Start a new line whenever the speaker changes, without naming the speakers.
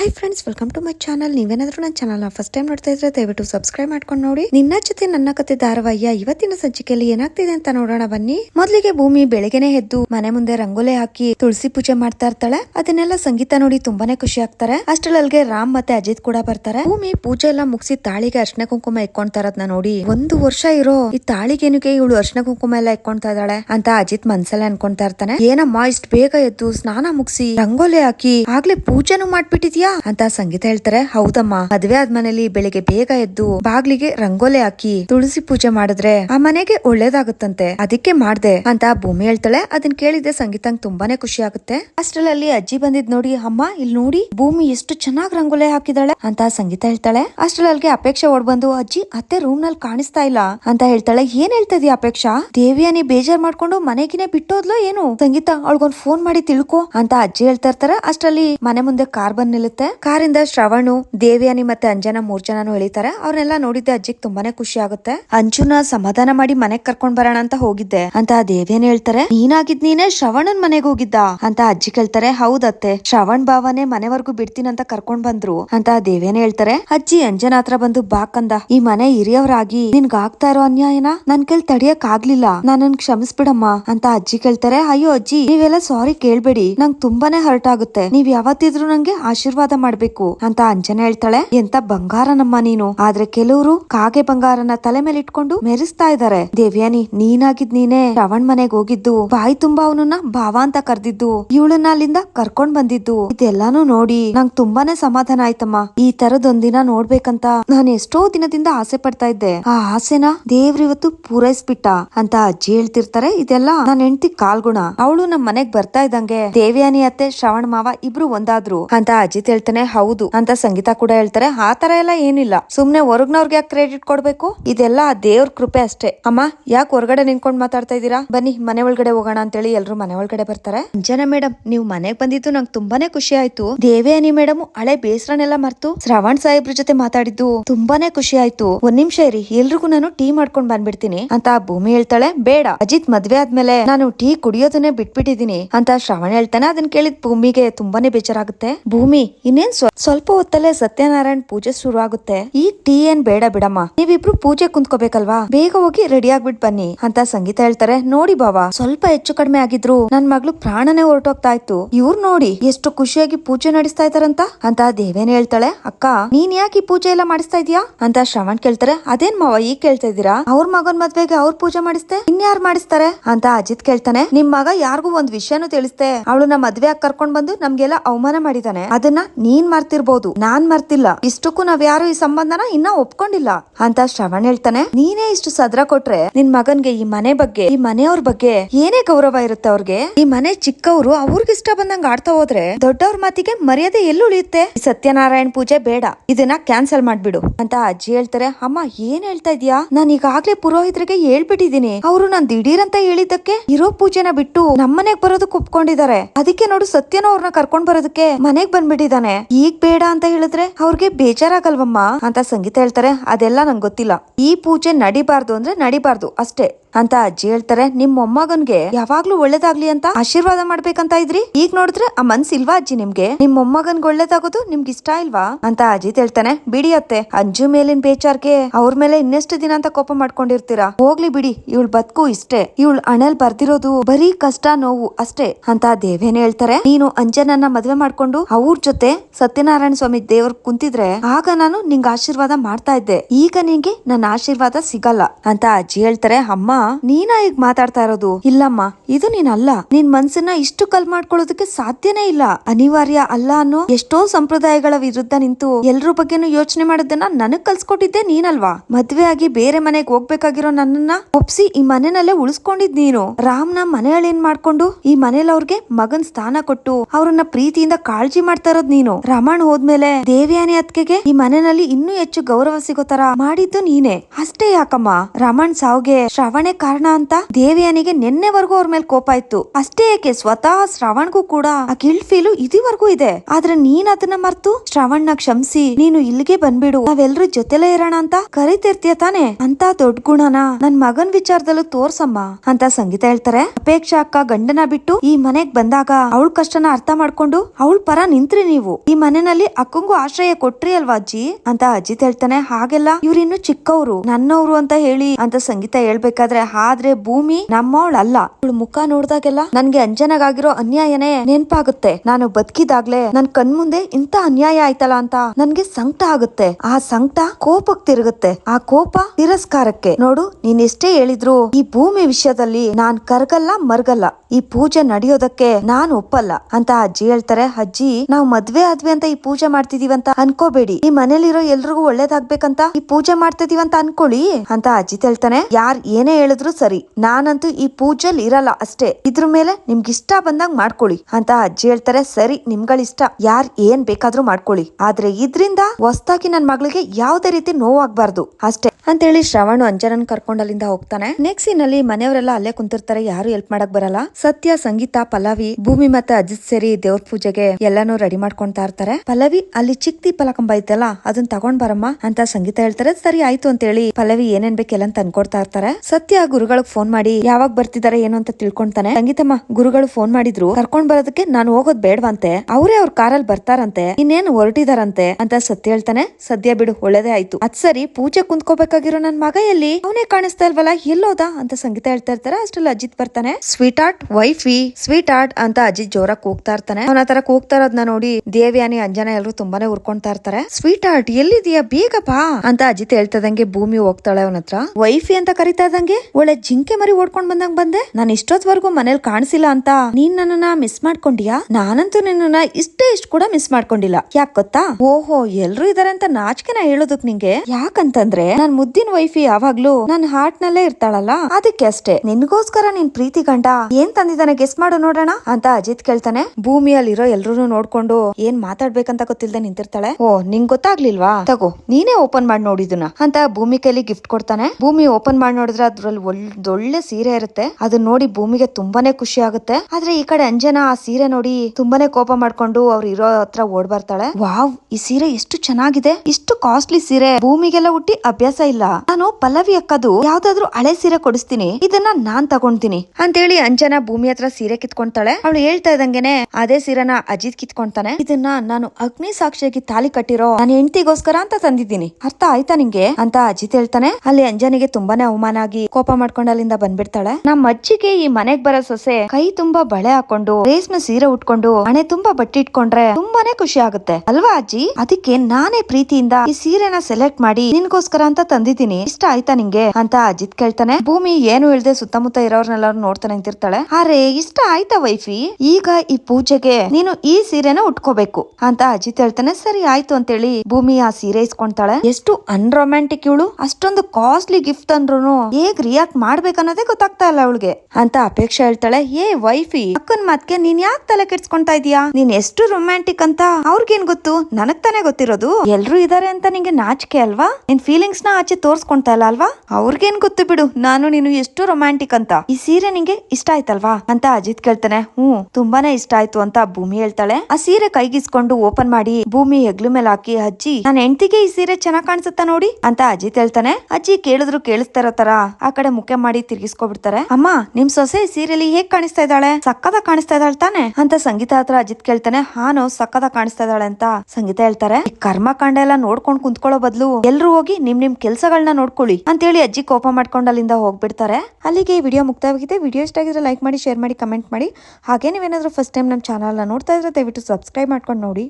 Hi friends welcome to my channel ನೀವೇನಾದ್ರೂ ನನ್ನ channel first time ನೋಡ್ತಾ ಇದ್ರೆ ದಯವಿಟ್ಟು ಸಬ್ಸ್ಕ್ರೈಬ್ ಮಾಡ್ಕೊಂಡು ನೋಡಿ. ನಿನ್ನ ಜೊತೆ ನನ್ನ ಕತೆ ಧಾರಾವಾಹಿಯ ಇವತ್ತಿನ ಸಂಚಿಕೆಯಲ್ಲಿ ಏನಾಗ್ತಿದೆ ಅಂತ ನೋಡೋಣ ಬನ್ನಿ. ಮೊದಲಿಗೆ ಭೂಮಿ ಬೆಳಗ್ಗೆನೆ ಎದ್ದು ಮನೆ ಮುಂದೆ ರಂಗೋಲೆ ಹಾಕಿ ತುಳಸಿ ಪೂಜೆ ಮಾಡ್ತಾ ಇರ್ತಾಳೆ. ಅದನ್ನೆಲ್ಲ ಸಂಗೀತ ನೋಡಿ ತುಂಬಾನೇ ಖುಷಿ ಆಗ್ತಾರೆ. ಅಷ್ಟರಲ್ಲಿಗೆ ರಾಮ್ ಮತ್ತೆ ಅಜಿತ್ ಕೂಡ ಬರ್ತಾರೆ. ಭೂಮಿ ಪೂಜೆ ಎಲ್ಲ ಮುಗಿಸಿ ತಾಳಿಗೆ ಅರ್ಶನ ಕುಂಕುಮ ಇಕ್ಕೊಂತಾ ಇರೋದ್ನ ನೋಡಿ. ಒಂದು ವರ್ಷ ಇರೋ ಈ ತಾಳಿಗೇನುಗೆ ಇವಳು ಅರ್ಶನ ಕುಂಕುಮ ಎಲ್ಲ ಇಕ್ಕೊಂತಾ ಇದ್ದಾಳೆ ಅಂತ ಅಜಿತ್ ಮನ್ಸಲ್ಲೇ ಅನ್ಕೊಂತಾ ಇರ್ತಾನೆ ಏನಮ್ಮ ಇಷ್ಟ ಬೇಗ ಎದ್ದು ಸ್ನಾನ ಮುಗಿಸಿ ರಂಗೋಲೆ ಹಾಕಿ ಆಗ್ಲೇ ಪೂಜೆನೂ ಮಾಡ್ಬಿಟ್ಟಿದ್ಯಾ? ಅಂತ ಸಂಗೀತ ಹೇಳ್ತಾರೆ. ಹೌದಮ್ಮ. ಮದ್ವೆ ಆದ್ಮನೇಲಿ ಬೆಳಿಗ್ಗೆ ಬೇಗ ಎದ್ದು ಬಾಗ್ಲಿಗೆ ರಂಗೋಲೆ ಹಾಕಿ ತುಳಸಿ ಪೂಜೆ ಮಾಡಿದ್ರೆ ಆ ಮನೆಗೆ ಒಳ್ಳೇದಾಗುತ್ತಂತೆ. ಅದಕ್ಕೆ ಮಾಡ್ದೆ ಅಂತ ಭೂಮಿ ಹೇಳ್ತಾಳೆ. ಅದನ್ನ ಕೇಳಿದ್ರೆ ಸಂಗೀತಂಗ್ ತುಂಬಾನೇ ಖುಷಿ ಆಗುತ್ತೆ. ಅಷ್ಟ್ರಲ್ಲಿ ಅಜ್ಜಿ ಬಂದಿದ್ ನೋಡಿ, ಅಮ್ಮ ಇಲ್ಲಿ ನೋಡಿ, ಭೂಮಿ ಎಷ್ಟು ಚೆನ್ನಾಗಿ ರಂಗೋಲೆ ಹಾಕಿದಾಳೆ ಅಂತ ಸಂಗೀತ ಹೇಳ್ತಾಳೆ. ಅಷ್ಟ್ರಲ್ಲಿ ಅಪೇಕ್ಷೆ ಓಡ್ ಬಂದು ಅಜ್ಜಿ, ಅತ್ತೆ ರೂಮ್ನಲ್ಲಿ ಕಾಣಿಸ್ತಾ ಇಲ್ಲ ಅಂತ ಹೇಳ್ತಾಳೆ. ಏನ್ ಹೇಳ್ತಾ ಇದೀಯ ಅಪೇಕ್ಷಾ? ದೇವಿಯನಿ ಬೇಜಾರ್ ಮಾಡ್ಕೊಂಡು ಮನೆಗಿನ ಬಿಟ್ಟೋದ್ಲೋ ಏನು? ಸಂಗೀತ, ಅವಳಗೊಂದ್ ಫೋನ್ ಮಾಡಿ ತಿಳ್ಕೊ ಅಂತ ಅಜ್ಜಿ ಹೇಳ್ತಾ ಇರ್ತಾರೆ. ಅಷ್ಟ್ರಲ್ಲಿ ಮನೆ ಮುಂದೆ ಕಾರ್ ಬಂದ್ ನಿಲ್ಲುತ್ತೆ. ಕಾರಿಂದ ಶ್ರವಣು, ದೇವಿಯಾನಿ ಮತ್ತೆ ಅಂಜನ ಮೂರ್ ಜನನು ಎಳಿತಾರೆ. ಅವ್ರನ್ನೆಲ್ಲ ನೋಡಿದ್ದೆ ಅಜ್ಜಿಗ್ ತುಂಬಾನೇ ಖುಷಿ ಆಗುತ್ತೆ. ಅಂಜುನ ಸಮಾಧಾನ ಮಾಡಿ ಮನೆಗ್ ಕರ್ಕೊಂಡ್ ಬರೋಣ ಅಂತ ಹೋಗಿದ್ದೆ. ಅಂತ ದೇವಿಯನ್ ಹೇಳ್ತಾರೆ, ನೀನಾಗಿದ್ ನೀನೆ ಶ್ರವಣನ್ ಮನೆಗ್ ಹೋಗಿದ್ದ? ಅಂತ ಅಜ್ಜಿ ಕೇಳ್ತಾರೆ ಹೌದತ್ತೆ ಶ್ರವಣ್ ಭಾವನೆ ಮನೆವರೆಗೂ ಬಿಡ್ತೀನಂತ ಕರ್ಕೊಂಡ್ ಬಂದ್ರು. ಅಂತ ದೇವೇನ್ ಹೇಳ್ತಾರೆ, ಅಜ್ಜಿ ಅಂಜನ ಹತ್ರ ಬಂದು ಬಾಕಂದ ಈ ಮನೆ ಹಿರಿಯವರಾಗಿ ನಿನ್ಗ ಆಗ್ತಾ ಇರೋ ಅನ್ಯಾಯನ ನನ್ ಕೈಲಿ ತಡಿಯಕ್ ಆಗ್ಲಿಲ್ಲ. ನನ್ನನ್ ಕ್ಷಮಿಸ್ಬಿಡಮ್ಮ. ಅಂತ ಅಜ್ಜಿ ಕೇಳ್ತಾರೆ ಅಯ್ಯೋ ಅಜ್ಜಿ, ನೀವೆಲ್ಲ ಸಾರಿ ಕೇಳ್ಬೇಡಿ. ನಂಗ್ ತುಂಬಾನೇ ಹರ್ಟ್ ಆಗುತ್ತೆ. ನೀವ್ ಯಾವತ್ತಿದ್ರು ನಂಗೆ ಆಶೀರ್ವಾದ ಮಾಡ್ಬೇಕು ಅಂತ ಅಂಜನ ಹೇಳ್ತಾಳೆ. ಎಂತ ಬಂಗಾರನಮ್ಮ ನೀನು. ಆದ್ರೆ ಕೆಲವರು ಕಾಗೆ ಬಂಗಾರನ ತಲೆ ಮೇಲೆ ಇಟ್ಕೊಂಡು ಮೆರೆಸ್ತಾ ಇದಾರೆ. ದೇವ್ಯಾನಿ, ನೀನಾಗಿದ್ ನೀನೇ ಶ್ರವಣ್ ಮನೆಗ್ ಹೋಗಿದ್ದು. ಬಾಯಿ ತುಂಬಾ ಅವನನ್ನ ಭಾವ ಅಂತ ಕರ್ದಿದ್ದು. ಇವಳನ್ನ ಅಲ್ಲಿಂದ ಕರ್ಕೊಂಡ್ ಬಂದಿದ್ದು. ಇದೆಲ್ಲಾನು ನೋಡಿ ನಂಗ್ ತುಂಬಾನೇ ಸಮಾಧಾನ ಆಯ್ತಮ್ಮ. ಈ ತರದೊಂದಿನ ನೋಡ್ಬೇಕಂತ ನಾನು ಎಷ್ಟೋ ದಿನದಿಂದ ಆಸೆ ಪಡ್ತಾ ಇದ್ದೆ. ಆ ಆಸೆನ ದೇವ್ರ ಇವತ್ತು ಪೂರೈಸ್ಬಿಟ್ಟ ಅಂತ ಅಜ್ಜಿ ಹೇಳ್ತಿರ್ತಾರೆ. ಇದೆಲ್ಲ ನನ್ನ ಹೆಂಡತಿ ಕಾಲ್ಗುಣ. ಅವಳು ನಮ್ ಮನೆಗ್ ಬರ್ತಾ ಇದ್ದಂಗೆ ದೇವ್ಯಾನಿ, ಅತ್ತೆ, ಶ್ರವಣ್ ಮಾವ ಇಬ್ರು ಒಂದಾದ್ರು ಅಂತ ಹೇಳ್ತಾನೆ ಹೌದು ಅಂತ ಸಂಗೀತ ಕೂಡ ಹೇಳ್ತಾರೆ. ಆ ತರ ಎಲ್ಲ ಏನಿಲ್ಲ. ಸುಮ್ನೆ ಹೊರಗ್ನವ್ರಿಗೆ ಯಾಕೆ ಕ್ರೆಡಿಟ್ ಕೊಡ್ಬೇಕು? ಇದೆಲ್ಲ ಆ ದೇವ್ರ ಕೃಪೆ ಅಷ್ಟೇ. ಅಮ್ಮ ಯಾಕೆ ಹೊರಗಡೆ ನಿಂತ್ಕೊಂಡ್ ಮಾತಾಡ್ತಾ ಇದ್ದೀರಾ? ಬನ್ನಿ ಮನೆ ಒಳಗಡೆ ಹೋಗೋಣ ಅಂತೇಳಿ ಎಲ್ರು ಮನೆ ಒಳಗಡೆ ಬರ್ತಾರೆ. ಅಂಜನಾ ಮೇಡಮ್ ನೀವು ಮನೆಗ್ ಬಂದಿದ್ದು ನಂಗೆ ತುಂಬಾನೇ ಖುಷಿ ಆಯ್ತು. ದೇವಯಾನಿ ಮೇಡಮ್ ಹಳೆ ಬೇಸರನೆಲ್ಲ ಮರ್ತು ಶ್ರವಣ್ ಸಾಹೇಬ್ರ ಜೊತೆ ಮಾತಾಡಿದ್ದು ತುಂಬಾನೇ ಖುಷಿ ಆಯ್ತು. ಒಂದ್ ನಿಮಿಷ ಇರಿ ಎಲ್ರಿಗೂ ನಾನು ಟೀ ಮಾಡ್ಕೊಂಡ್ ಬಂದ್ಬಿಡ್ತೀನಿ ಅಂತ ಭೂಮಿ ಹೇಳ್ತಾಳೆ. ಬೇಡ ಅಜಿತ್ ಮದ್ವೆ ಆದ್ಮೇಲೆ ನಾನು ಟೀ ಕುಡಿಯೋದನ್ನೇ ಬಿಟ್ಬಿಟ್ಟಿದೀನಿ ಅಂತ ಶ್ರವಣ್ ಹೇಳ್ತಾನೆ. ಅದನ್ನ ಕೇಳಿದ್ ಭೂಮಿಗೆ ತುಂಬಾನೇ ಬೇಜಾರಾಗುತ್ತೆ. ಭೂಮಿ ಇನ್ನೇನ್ ಸ್ವ- ಸ್ವಲ್ಪ ಹೊತ್ತಲ್ಲೇ ಸತ್ಯನಾರಾಯಣ್ ಪೂಜೆ ಶುರು ಆಗುತ್ತೆ ಈ ಟೀ ಏನ್ ಬೇಡ ಬಿಡಮ್ಮ. ನೀವಿಬ್ರು ಪೂಜೆ ಕುಂತ್ಕೋಬೇಕಲ್ವಾ? ಬೇಗ ಹೋಗಿ ರೆಡಿ ಆಗ್ಬಿಟ್ ಬನ್ನಿ. ಅಂತ ಸಂಗೀತ ಹೇಳ್ತಾರೆ. ನೋಡಿ ಬಾವಾ, ಸ್ವಲ್ಪ ಹೆಚ್ಚು ಕಡಿಮೆ ಆಗಿದ್ರು ನನ್ ಮಗಳು ಪ್ರಾಣನೇ ಹೊರಟೋಗ್ತಾ ಇತ್ತು. ಇವ್ರು ನೋಡಿ ಎಷ್ಟು ಖುಷಿಯಾಗಿ ಪೂಜೆ ನಡೆಸ್ತಾ ಇದಾರಂತ ಅಂತ ದೇವೇನ್ ಹೇಳ್ತಾಳೆ. ಅಕ್ಕ, ನೀನ್ ಯಾಕೆ ಈ ಪೂಜೆ ಎಲ್ಲ ಮಾಡಿಸ್ತಾ ಇದೀಯಾ? ಅಂತ ಶ್ರವಣ್ ಕೇಳ್ತಾರೆ. ಅದೇನ್ ಮಾವ ಈಗ ಕೇಳ್ತಾ ಇದೀರಾ ಅವ್ರ ಮಗನ್ ಮದ್ವೆಗೆ ಅವ್ರ ಪೂಜೆ ಮಾಡಿಸ್ತೆ ಇನ್ಯಾರು ಮಾಡಿಸ್ತಾರೆ? ಅಂತ ಅಜಿತ್ ಕೇಳ್ತಾನೆ. ನಿಮ್ ಮಗ ಯಾರಿಗೂ ಒಂದ್ ವಿಷಯನೂ ತಿಳಿಸ್ತೆ ನಮ್ಮ ಮದ್ವೆ ಆಗಿ ಕರ್ಕೊಂಡ್ ಬಂದು ನಮ್ಗೆಲ್ಲ ಅವಮಾನ ಮಾಡಿದಾನೆ. ಅದನ್ನ ನೀನ್ ಮರ್ತಿರ್ಬೋದು, ನಾನ್ ಮರ್ತಿಲ್ಲ. ಇಷ್ಟಕ್ಕೂ ನಾವ್ ಯಾರು ಈ ಸಂಬಂಧನ ಇನ್ನ ಒಪ್ಕೊಂಡಿಲ್ಲ. ಅಂತ ಶ್ರವಣ್ ಹೇಳ್ತಾನೆ. ನೀನೇ ಇಷ್ಟು ಸದ್ರ ಕೊಟ್ರೆ ನಿನ್ ಮಗನ್ಗೆ ಈ ಮನೆ ಬಗ್ಗೆ, ಈ ಮನೆಯವ್ರ ಬಗ್ಗೆ ಏನೇ ಗೌರವ ಇರುತ್ತೆ ಅವ್ರಿಗೆ? ಈ ಮನೆ ಚಿಕ್ಕವರು ಅವ್ರಿಗೆ ಇಷ್ಟ ಬಂದಂಗ ಆಡ್ತಾ ಹೋದ್ರೆ ದೊಡ್ಡವ್ರ ಮಾತಿಗೆ ಮರ್ಯಾದೆ ಎಲ್ಲಿ ಉಳಿಯುತ್ತೆ? ಈ ಸತ್ಯನಾರಾಯಣ್ ಪೂಜೆ ಬೇಡ. ಇದನ್ನ ಕ್ಯಾನ್ಸಲ್ ಮಾಡ್ಬಿಡು. ಅಂತ ಅಜ್ಜಿ ಹೇಳ್ತಾರೆ. ಅಮ್ಮ, ಏನ್ ಹೇಳ್ತಾ ಇದೀಯಾ? ನಾನು ಈಗಾಗ್ಲೇ ಪುರೋಹಿತರಿಗೆ ಹೇಳ್ಬಿಟ್ಟಿದೀನಿ ಅವರು ನನ್ ದಿಢೀರ್ ಅಂತ ಹೇಳಿದ್ದಕ್ಕೆ ಇರೋ ಪೂಜೆನ ಬಿಟ್ಟು ನಮ್ಮನೆಗ್ ಬರೋದಕ್ಕೆ ಒಪ್ಕೊಂಡಿದ್ದಾರೆ. ಅದಕ್ಕೆ ನೋಡು ಸತ್ಯನ ಅವ್ರನ್ನ ಕರ್ಕೊಂಡ್ ಬರೋದಕ್ಕೆ ಮನೆಗ್ ಬಂದ್ಬಿಟ್ಟಿದಾನೆ ಈಗ ಬೇಡ ಅಂತ ಹೇಳಿದ್ರೆ ಅವ್ರಿಗೆ ಬೇಜಾರಾಗಲ್ವಮ್ಮ? ಅಂತ ಸಂಗೀತ ಹೇಳ್ತಾರೆ. ಅದೆಲ್ಲ ನಂಗೆ ಗೊತ್ತಿಲ್ಲ. ಈ ಪೂಜೆ ನಡಿಬಾರ್ದು ಅಂದ್ರೆ ನಡಿಬಾರ್ದು ಅಷ್ಟೇ. ಅಂತ ಅಜ್ಜಿ ಹೇಳ್ತಾರೆ. ನಿಮ್ ಮೊಮ್ಮಗನ್ಗೆ ಯಾವಾಗ್ಲೂ ಒಳ್ಳೇದಾಗ್ಲಿ ಅಂತ ಆಶೀರ್ವಾದ ಮಾಡ್ಬೇಕಂತ ಇದ್ರಿ? ಈಗ ನೋಡಿದ್ರೆ ಆ ಮನ್ಸ್ ಇಲ್ವಾ ಅಜ್ಜಿ ನಿಮ್ಗೆ? ನಿಮ್ ಮೊಮ್ಮಗನ್ಗೆ ಒಳ್ಳೇದಾಗೋದು ನಿಮ್ಗೆ ಇಷ್ಟ ಇಲ್ವಾ? ಅಂತ ಅಜ್ಜಿ ಹೇಳ್ತಾನೆ. ಬಿಡಿ ಅತ್ತೆ, ಅಂಜು ಮೇಲಿನ ಬೇಚಾರ್ಗೆ ಅವ್ರ ಮೇಲೆ ಇನ್ನೆಷ್ಟು ದಿನ ಅಂತ ಕೋಪ ಮಾಡ್ಕೊಂಡಿರ್ತೀರಾ? ಹೋಗ್ಲಿ ಬಿಡಿ, ಇವಳ್ ಬದುಕು ಇಷ್ಟೇ. ಇವಳ್ ಅಣಲ್ ಬರ್ದಿರೋದು ಬರೀ ಕಷ್ಟ, ನೋವು ಅಷ್ಟೇ ಅಂತ ದೇವೇನ್ ಹೇಳ್ತಾರೆ. ನೀನು ಅಂಜನನ್ನ ಮದ್ವೆ ಮಾಡ್ಕೊಂಡು ಅವ್ರ ಜೊತೆ ಸತ್ಯನಾರಾಯಣ ಸ್ವಾಮಿ ದೇವ್ರ ಕುಂತಿದ್ರೆ ಆಗ ನಾನು ನಿಂಗ್ ಆಶೀರ್ವಾದ ಮಾಡ್ತಾ ಇದ್ದೆ. ಈಗ ನಿಂಗೆ ನನ್ನ ಆಶೀರ್ವಾದ ಸಿಗಲ್ಲ ಅಂತ ಅಜ್ಜಿ ಹೇಳ್ತಾರೆ. ಅಮ್ಮ ನೀನ ಈಗ ಮಾತಾಡ್ತಾ ಇರೋದು? ಇಲ್ಲಮ್ಮ, ಇದು ನೀನಲ್ಲ. ನಿನ್ ಮನ್ಸನ್ನ ಇಷ್ಟು ಕಲ್ ಮಾಡ್ಕೊಳ್ಳೋದಕ್ಕೆ ಸಾಧ್ಯನೇ ಇಲ್ಲ. ಅನಿವಾರ್ಯ ಅಲ್ಲ ಅನ್ನೋ ಎಷ್ಟೋ ಸಂಪ್ರದಾಯಗಳ ವಿರುದ್ಧ ನಿಂತು ಎಲ್ರ ಬಗ್ಗೆನೂ ಯೋಚನೆ ಮಾಡೋದನ್ನ ನನಗ್ ಕಲ್ಸ್ಕೊಟ್ಟಿದ್ದೆ ನೀನಲ್ವಾ? ಮದ್ವೆ ಆಗಿ ಬೇರೆ ಮನೆಗ್ ಹೋಗ್ಬೇಕಾಗಿರೋ ನನ್ನನ್ನ ಒಪ್ಸಿ ಈ ಮನೆನಲ್ಲೇ ಉಳಿಸ್ಕೊಂಡಿದ್ ನೀನು. ರಾಮ್ನ ಮನೆಯಳೇನ್ ಮಾಡ್ಕೊಂಡು? ಈ ಮನೇಲಿ ಅವ್ರಿಗೆ ಮಗನ್ ಸ್ಥಾನ ಕೊಟ್ಟು ಅವ್ರನ್ನ ಪ್ರೀತಿಯಿಂದ ಕಾಳಜಿ ಮಾಡ್ತಾ ಇರೋದ್ ನೀನು. ರಮಣ್ ಹೋದ್ಮೇಲೆ ದೇವ್ಯಾನಿ ಅತ್ಕೆಗೆ ಈ ಮನೆಯಲ್ಲಿ ಇನ್ನೂ ಹೆಚ್ಚು ಗೌರವ ಸಿಗೋ ತರ ಮಾಡಿದ್ದು ನೀನೆ. ಅಷ್ಟೇ ಯಾಕಮ್ಮ? ರಾಮಣ್ ಸಾವ್ಗೆ ಶ್ರವಣೆ ನಾನೇ ಕಾರಣ ಅಂತ ದೇವಿಯನಿಗೆ ನಿನ್ನೆವರೆಗೂ ಅವ್ರ ಮೇಲೆ ಕೋಪ ಇತ್ತು. ಅಷ್ಟೇ ಏಕೆ ಸ್ವತಃ ಶ್ರವಣ್ಗೂ ಕೂಡ ಆ ಗಿಲ್ಟ್ ಫೀಲು ಇದುವರೆಗೂ ಇದೆ. ಆದ್ರೆ ನೀನ್ ಅದನ್ನ ಮರ್ತು ಶ್ರವಣ್ನ ಕ್ಷಮಿಸಿ, ನೀನು ಇಲ್ಲಿಗೆ ಬಂದ್ಬಿಡು. ನಾವೆಲ್ರು ಜೊತೆಲೇ ಇರೋಣ ಅಂತ ಕರಿತಿರ್ತೀಯ ತಾನೆ? ಅಂತ ದೊಡ್ಡ ಗುಣನ ನನ್ ಮಗನ್ ವಿಚಾರದಲ್ಲೂ ತೋರ್ಸಮ್ಮ. ಅಂತ ಸಂಗೀತ ಹೇಳ್ತಾರೆ. ಅಪೇಕ್ಷಾ ಅಕ್ಕ ಗಂಡನ ಬಿಟ್ಟು ಈ ಮನೆಗ್ ಬಂದಾಗ ಅವಳ ಕಷ್ಟನ ಅರ್ಥ ಮಾಡ್ಕೊಂಡು ಅವಳ ಪರ ನಿಂತ್ರಿ ನೀವು. ಈ ಮನೆಯಲ್ಲಿ ಅಕ್ಕಂಗೂ ಆಶ್ರಯ ಕೊಟ್ರಿ ಅಲ್ವಾ ಅಜ್ಜಿ? ಅಂತ ಅಜಿತ್ ಹೇಳ್ತಾನೆ. ಹಾಗೆಲ್ಲ ಇವ್ರಿನ್ನು ಚಿಕ್ಕವ್ರು, ನನ್ನವ್ರು ಅಂತ ಹೇಳಿ ಅಂತ ಸಂಗೀತ ಹೇಳ್ಬೇಕಾದ್ರೆ ಆದ್ರೆ ಭೂಮಿ ನಮ್ಮವಳಲ್ಲ. ಇವಳು ಮುಖ ನೋಡ್ದಾಗೆಲ್ಲ ನನ್ಗೆ ಅಂಜನಾಗಿರೋ ಅನ್ಯಾಯನೇ ನೆನ್ಪಾಗುತ್ತೆ. ನಾನು ಬದುಕಿದಾಗ್ಲೇ ನನ್ ಕಣ್ಮುಂದೆ ಇಂತ ಅನ್ಯಾಯ ಆಯ್ತಲ್ಲ ಅಂತ ನನ್ಗೆ ಸಂಕಟ ಆಗುತ್ತೆ. ಆ ಸಂಕಟ ಕೋಪಕ್ ತಿರುಗುತ್ತೆ. ಆ ಕೋಪ ತಿರಸ್ಕಾರಕ್ಕೆ. ನೋಡು ನೀನ್ ಎಷ್ಟೇ ಹೇಳಿದ್ರು ಈ ಭೂಮಿ ವಿಷಯದಲ್ಲಿ ನಾನ್ ಕರ್ಗಲ್ಲ, ಮರ್ಗಲ್ಲ. ಈ ಪೂಜೆ ನಡೆಯೋದಕ್ಕೆ ನಾನ್ ಒಪ್ಪಲ್ಲ. ಅಂತ ಅಜ್ಜಿ ಹೇಳ್ತಾರೆ. ಅಜ್ಜಿ, ನಾವು ಮದ್ವೆ ಆದ್ವಿ ಅಂತ ಈ ಪೂಜೆ ಮಾಡ್ತಿದೀವಿ ಅಂತ ಅನ್ಕೋಬೇಡಿ. ಈ ಮನೇಲಿರೋ ಎಲ್ರಿಗೂ ಒಳ್ಳೇದಾಗ್ಬೇಕಂತ ಈ ಪೂಜೆ ಮಾಡ್ತಿದೀವಿ ಅಂತ ಅನ್ಕೊಳ್ಳಿ, ಅಂತ ಅಜ್ಜಿ ಹೇಳ್ತಾನೆ. ಯಾರ್ ಏನೇ ಹೇಳಿದ್ರು ಸರಿ. ನಾನಂತೂ ಈ ಪೂಜೆಲಿ ಇರಲ್ಲ ಅಷ್ಟೇ. ಇದ್ರ ಮೇಲೆ ನಿಮ್ಗೆ ಇಷ್ಟ ಬಂದಂಗ್ ಮಾಡ್ಕೊಳ್ಳಿ. ಅಂತ ಅಜ್ಜಿ ಹೇಳ್ತಾರೆ, ಸರಿ, ನಿಮ್ಗಳಿಷ್ಟ. ಯಾರ್ ಏನ್ ಬೇಕಾದ್ರೂ ಮಾಡ್ಕೊಳ್ಳಿ. ಆದ್ರೆ ಇದ್ರಿಂದ ಹೊಸ್ತಾಗಿ ನನ್ ಮಗಳಿಗೆ ಯಾವ್ದೇ ರೀತಿ ನೋವಾಗ್ಬಾರ್ದು. ಅಷ್ಟೇ. ಅಂತೇಳಿ ಶ್ರವಣ್ ಅಂಜನನ್ ಕರ್ಕೊಂಡ್ ಅಲ್ಲಿಂದ ಹೋಗ್ತಾನೆ. ನೆಕ್ಸ್ಟ್ ಸೀನ್ ಅಲ್ಲಿ ಮನೆಯವರೆಲ್ಲ ಅಲ್ಲೇ ಕುಂತಿರ್ತಾರೆ. ಯಾರು ಹೆಲ್ಪ್ ಮಾಡಕ್ ಬರಲ್ಲ. ಸತ್ಯ, ಸಂಗೀತ, ಪಲ್ಲವಿ, ಭೂಮಿ ಮತ್ತೆ ಅಜಿತ್ ಸೇರಿ ದೇವ್ರ ಪೂಜೆಗೆ ಎಲ್ಲಾನು ರೆಡಿ ಮಾಡ್ಕೊಂತಾ ಇರ್ತಾರೆ. ಪಲ್ಲವಿ, ಅಲ್ಲಿ ಚಿಕ್ಕ ದಿ ಕಂಬ ಐತಲ್ಲ ಅದನ್ನ ತಗೊಂಡ್ ಬರಮ್ಮ ಅಂತ ಸಂಗೀತ ಹೇಳ್ತಾರೆ. ಸರಿ, ಆಯ್ತು ಅಂತ ಹೇಳಿ ಪಲ್ಲವಿ ಏನೇನ್ ಬೇಕೆಲ್ಲ ತಂದ್ಕೊಡ್ತಾ ಇರ್ತಾರೆ. ಸತ್ಯ ಗುರುಗಳಿಗೆ ಫೋನ್ ಮಾಡಿ, ಯಾವಾಗ ಬರ್ತಿದಾರೆ ಏನು ಅಂತ ತಿಳ್ಕೊಂತಾನೆ. ಸಂಗೀತಮ್ಮ, ಗುರುಗಳು ಫೋನ್ ಮಾಡಿದ್ರು, ಕರ್ಕೊಂಡ್ ಬರೋದಕ್ಕೆ ನಾನು ಹೋಗೋದ್ ಬೇಡವಂತೆ. ಅವರೇ ಅವ್ರ ಕಾರಲ್ಲಿ ಬರ್ತಾರಂತೆ. ಇನ್ನೇನು ಹೊರಟಿದಾರಂತೆ ಅಂತ ಸತ್ಯ ಹೇಳ್ತಾನೆ. ಸದ್ಯ ಬಿಡು, ಒಳ್ಳೇದೇ ಆಯ್ತು. ಅದ್ ಸರಿ, ಪೂಜೆ ಕುಂತ್ಕೋಬೇಕಾಗಿರೋ ನನ್ ಮಗ ಎಲ್ಲಿ? ಅವನೇ ಕಾಣಿಸ್ತಾ ಇಲ್ವಲ್ಲ ಎಲ್ಲೋದ ಅಂತ ಸಂಗೀತ ಹೇಳ್ತಾ ಇರ್ತಾರೆ. ಅಷ್ಟ್ರಲ್ಲಿ ಅಜಿತ್ ಬರ್ತಾನೆ. Sweetheart wifey sweetheart ಅಂತ ಅಜಿತ್ ಜೋರಾಗಿ ಕೂಗ್ತಾ ಇರ್ತಾನೆ. ಅವನ ತರ ಕೂಗ್ತಾ ಇರೋದ್ನ ನೋಡಿ ದೇವ್ಯಾನಿ ಅಂಜನ ಎಲ್ಲರೂ ತುಂಬಾನೇ ಉರ್ಕೊಂತಾ ಇರ್ತಾರೆ. ಸ್ವೀಟ್ ಆರ್ಟ್ ಎಲ್ಲಿದೀಯಾ ಬೇಗ ಬಾ ಅಂತ ಅಜಿತ್ ಹೇಳ್ತದಂಗೆ ಭೂಮಿ ಹೋಗ್ತಾಳೆ ಅವನ ಹತ್ರ. ವೈಫಿ ಅಂತ ಕರಿತಾ ಇದ್ದಂಗೆ? ಒಳ್ಳೆ ಜಿಂಕೆ ಮರಿ ಓಡ್ಕೊಂಡ್ ಬಂದಂಗ್ ಬಂದೆ. ನಾನು ಇಷ್ಟೊತ್ವರೆಗೂ ಮನೇಲಿ ಕಾಣಿಸಿಲ್ಲ ಅಂತ. ನೀನ್ ನನ್ನನ್ನ ಮಿಸ್ ಮಾಡ್ಕೊಂಡಿಯಾ? ನಾನಂತೂ ನಿನ್ನನ್ನ ಇಷ್ಟೇ ಇಷ್ಟ ಕೂಡ ಮಿಸ್ ಮಾಡ್ಕೊಂಡಿಲ್ಲ. ಯಾಕ್ ಗೊತ್ತಾ? ಓಹೋ, ಎಲ್ರು ಇದಾರೆ ಅಂತ ನಾಚಿಕೆನ ಹೇಳೋದಕ್ ನಿಂಗೆ? ಯಾಕಂತಂದ್ರೆ ನನ್ ಮುದ್ದಿನ ವೈಫಿ ಯಾವಾಗ್ಲೂ ನನ್ ಹಾರ್ಟ್ ನಲ್ಲೇ ಇರ್ತಾಳಲ್ಲ? ಅದಕ್ಕೆ ಅಷ್ಟೇ. ನಿನ್ಗೋಸ್ಕರ ನಿನ್ ಪ್ರೀತಿ ಗಂಡ, ಏನ್ ತಂದಿದ್ದಾನೆ ಗೆಸ್ ಮಾಡು ನೋಡೋಣ? ಅಂತ ಅಜಿತ್ ಕೇಳ್ತಾನೆ. ಭೂಮಿಯಲ್ಲಿರೋ ಎಲ್ರು ನೋಡ್ಕೊಂಡು ಏನ್ ಮಾತಾಡ್ಬೇಕಂತ ಗೊತ್ತಿಲ್ದೆ ನಿಂತಿರ್ತಾಳೆ. ಓ, ನಿಂಗ್ ಗೊತ್ತಾಗ್ಲಿಲ್ವಾ? ತಗೋ, ನೀನೇ ಓಪನ್ ಮಾಡಿ ನೋಡಿದ್ನ ಅಂತ ಭೂಮಿ ಕೈಲಿ ಗಿಫ್ಟ್ ಕೊಡ್ತಾನೆ. ಭೂಮಿ ಓಪನ್ ಮಾಡಿ ನೋಡಿದ್ರೆ ಅದ್ರಲ್ಲಿ ಒಳ್ಳೆ ಸೀರೆ ಇರುತ್ತೆ. ಅದನ್ನ ನೋಡಿ ಭೂಮಿಗೆ ತುಂಬಾನೇ ಖುಷಿ ಆಗುತ್ತೆ. ಆದ್ರೆ ಈ ಕಡೆ ಅಂಜನಾ ಆ ಸೀರೆ ನೋಡಿ ತುಂಬಾನೇ ಕೋಪ ಮಾಡ್ಕೊಂಡು ಅವ್ರು ಇರೋ ಹತ್ರ ಓಡ್ ಬರ್ತಾಳೆ. ವಾವ್, ಈ ಸೀರೆ ಎಷ್ಟು ಚೆನ್ನಾಗಿದೆ. ಇಷ್ಟು ಕಾಸ್ಟ್ಲಿ ಸೀರೆ. ಭೂಮಿಗೆಲ್ಲ ಹುಟ್ಟಿ ಅಭ್ಯಾಸ ಇಲ್ಲ. ನಾನು ಪಲ್ಲವಿ ಅಕ್ಕದು ಯಾವ್ದಾದ್ರು ಹಳೆ ಸೀರೆ ಕೊಡಿಸ್ತೀನಿ. ಇದನ್ನ ನಾನ್ ತಗೊಂತೀನಿ ಅಂತೇಳಿ ಅಂಜನಾ ಭೂಮಿ ಹತ್ರ ಸೀರೆ ಕಿತ್ಕೊಂತಾಳೆ. ಅವಳು ಹೇಳ್ತಾ ಇದ್ದಂಗೆನೆ ಅದೇ ಸೀರೆನ ಅಜಿತ್ ಕಿತ್ಕೊಂತಾನೆ. ಇದನ್ನ ನಾನು ಅಗ್ನಿ ಸಾಕ್ಷಿಯಾಗಿ ತಾಲಿ ಕಟ್ಟಿರೋ ನನ್ನ ಹೆಂಡತಿಗೋಸ್ಕರ ಅಂತ ತಂದಿದ್ದೀನಿ. ಅರ್ಥ ಆಯ್ತಾ ನಿಂಗೆ? ಅಂತ ಅಜಿತ್ ಹೇಳ್ತಾನೆ. ಅಲ್ಲಿ ಅಂಜನಿಗೆ ತುಂಬಾನೇ ಅವಮಾನ ಆಗಿ ಕೋಪ ಮಾಡ್ಕೊಂಡು ಅಲ್ಲಿಂದ ಬಂದ್ಬಿಡ್ತಾಳೆ. ನಮ್ಮ ಅಜ್ಜಿಗೆ ಈ ಮನೆಗ್ ಬರೋ ಸೊಸೆ ಕೈ ತುಂಬಾ ಬಳೆ ಹಾಕೊಂಡು ರೇಷ್ಮೆ ಸೀರೆ ಉಟ್ಕೊಂಡು, ಹಣೆ ತುಂಬಾ ಬಟ್ಟೆ ಇಟ್ಕೊಂಡ್ರೆ ತುಂಬಾನೇ ಖುಷಿ ಆಗುತ್ತೆ. ಅಲ್ವಾ ಅಜ್ಜಿ? ಅದಕ್ಕೆ ನಾನೇ ಪ್ರೀತಿಯಿಂದ ಈ ಸೀರೆನ ಸೆಲೆಕ್ಟ್ ಮಾಡಿ ನಿನ್ಗೋಸ್ಕರ ಅಂತ ತಂದಿದ್ದೀನಿ. ಇಷ್ಟ ಆಯ್ತಾ ನಿಂಗೆ? ಅಂತ ಅಜಿತ್ ಕೇಳ್ತಾನೆ. ಭೂಮಿ ಏನು ಇಳ್ದೆ ಸುತ್ತಮುತ್ತ ಇರೋರ್ನೆಲ್ಲರೂ ನೋಡ್ತಾನೆ ನಿಂತಿರ್ತಾಳೆ ಅರೆ, ಇಷ್ಟ ಆಯ್ತಾ ವೈಫಿ? ಈಗ ಈ ಪೂಜೆಗೆ ನೀನು ಈ ಸೀರೆನ ಉಟ್ಕೋಬೇಕು ಅಂತ ಅಜಿತ್ ಹೇಳ್ತಾನೆ. ಸರಿ ಆಯ್ತು ಅಂತೇಳಿ ಭೂಮಿ ಆ ಸೀರೆ ಇಸ್ಕೊಂತಾಳೆ. ಎಷ್ಟು ಅನ್ರೊಮ್ಯಾಂಟಿಕ್ ಇವಳು. ಅಷ್ಟೊಂದು ಕಾಸ್ಟ್ಲಿ ಗಿಫ್ಟ್ ಅಂದ್ರೂ ಹೇಗ್ ರಿಯಾಕ್ಟ್ ಮಾಡ್ಬೇಕನ್ನೋದೇ ಗೊತ್ತಾಗ್ತಾ ಇಲ್ಲ ಅವಳಿಗೆ. ಅಂತ ಅಪೇಕ್ಷೆ ಹೇಳ್ತಾಳೆ, ಏ ವೈಫಿ, ಅಕ್ಕನ್ ಮಾತ್ಗೆ ನೀನ್ ಯಾಕೆ ತಲೆ ಕೆಡ್ಸ್ಕೊಂತ ಇದೀಯಾ? ನೀನ್ ಎಷ್ಟು ರೊಮ್ಯಾಂಟಿಕ್ ಅಂತ ಅವ್ರಿಗೇನ್ ಗೊತ್ತು? ನನಗ್ ತಾನೇ ಗೊತ್ತಿರೋದು. ಎಲ್ರು ಇದಾರೆ ಅಂತ ನಿಂಗೆ ನಾಚಿಕೆ ಅಲ್ವಾ? ನಿನ್ ಫೀಲಿಂಗ್ಸ್ನ ಆಚೆ ತೋರ್ಸ್ಕೊಂತಾ ಇಲ್ಲ ಅಲ್ವಾ? ಅವ್ರಿಗೇನ್ ಗೊತ್ತು ಬಿಡು, ನಾನು ನೀನು ಎಷ್ಟು ರೊಮ್ಯಾಂಟಿಕ್ ಅಂತ. ಈ ಸೀರೆ ನಿಂಗೆ ಇಷ್ಟ ಆಯ್ತಲ್ವಾ? ಅಂತ ಅಜಿತ್ ಕೇಳ್ತಾನೆ ಹ್ಮ್ ತುಂಬಾನೇ ಇಷ್ಟ ಆಯ್ತು ಅಂತ ಭೂಮಿ ಹೇಳ್ತಾಳೆ. ಆ ಸೀರೆ ಕೈಗಿಸ್ಕೊಂಡು ಓಪನ್ ಮಾಡಿ, ಭೂಮಿ ಹೆಗ್ಲು ಮೇಲೆ ಹಾಕಿ, ಅಜ್ಜಿ ನನ್ನ ಹೆಂಡತಿಗೆ ಈ ಸೀರೆ ಚೆನ್ನಾಗ್ ಕಾಣಿಸುತ್ತಾ ನೋಡಿ? ಅಂತ ಅಜಿತ್ ಹೇಳ್ತಾನೆ, ಅಜ್ಜಿ ಕೇಳಿದ್ರು ಕೇಳಿಸ್ತಾರ ತರ. ಆ ಕಡೆ ಮುಖ ಮಾಡಿ ತಿರ್ಗಿಸ್ಕೊಬಿಡ್ತಾರೆ. ಅಮ್ಮ, ನಿಮ್ ಸೊಸೆ ಸೀರಿಯಲ್ಲಿ ಹೇಗ್ ಕಾಣಿಸ್ತಾ ಇದ್ದಾಳೆ? ಸಕ್ಕದ ಕಾಣಿಸ್ತಾ ಇದ್ದಾಳೆ ತಾನೆ? ಅಂತ ಸಂಗೀತ ಹತ್ರ ಅಜಿತ್ ಕೇಳ್ತಾನೆ. ಹಾನು ಸಕ್ಕದ ಕಾಣಿಸ್ತಾ ಇದ್ದಾಳೆ ಅಂತ ಸಂಗೀತ ಹೇಳ್ತಾರೆ. ಕರ್ಮ ಕಾಂಡ ಎಲ್ಲ ನೋಡ್ಕೊಂಡ್ ಕುಂತ್ಕೊಳ್ಳೋ ಬದಲು ಎಲ್ರು ಹೋಗಿ ನಿಮ್ ನಿಮ್ ಕೆಲ್ಸಗಳನ್ನ ನೋಡ್ಕೊಳ್ಳಿ ಅಂತೇಳಿ ಅಜ್ಜಿ ಕೋಪ ಮಾಡ್ಕೊಂಡು ಅಲ್ಲಿಂದ ಹೋಗ್ಬಿಡ್ತಾರೆ. ಅಲ್ಲಿಗೆ ಈ ವಿಡಿಯೋ ಮುಕ್ತವಾಗಿದೆ ವಿಡಿಯೋ ಇಷ್ಟ ಆಗಿದ್ರೆ ಲೈಕ್ ಮಾಡಿ, ಶೇರ್ ಮಾಡಿ, ಕಮೆಂಟ್ ಮಾಡಿ. ಹಾಗೆ ನೀವೇನಾದ್ರೂ ಫಸ್ಟ್ ಟೈಮ್ ನಮ್ಮ ಚಾನಲ್ನ ನೋಡ್ತಾ ಇದ್ರೆ ದಯವಿಟ್ಟು ಸಬ್ಸ್ಕ್ರೈಬ್ ಮಾಡ್ಕೊಂಡು ನೋಡಿ.